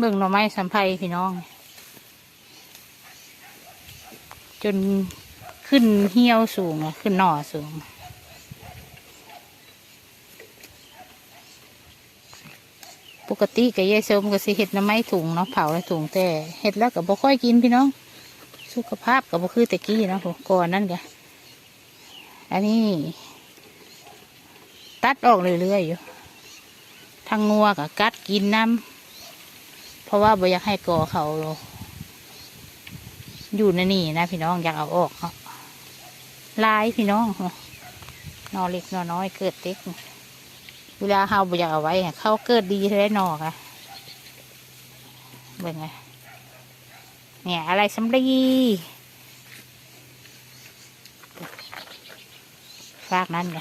เบิ่งหน่อไม้สัมไพพี่น้อง จนขึ้นเหี่ยวสูงอะขึ้นหน่อสูงปกติกับยายสมก็สิเห็ดน้ำไม้ถุงเนาะเผาในถุงแต่เห็ดแล้วก็บ่ค่อยกินพี่น้อง สุขภาพก็บ่คือแต่กี้เนาะผมก่อนนั่นกะอันนี้ ตัดออกเรื่อยๆอยู่ทางงัวกับกัดกินน้ำ เพราะว่าบ่อยากให้ก่อเขาอยู่ในนี่นะพี่น้องอยากเอาออกเนาะลายพี่น้องนอเล็กนอน้อยเกิดเต็กเวลาเฮาบ่อยากเอาไว้เขาเกิดดีแท้นอกอะเบิ่งไงเนี่ยอะไรสำลีฝากนั้นไง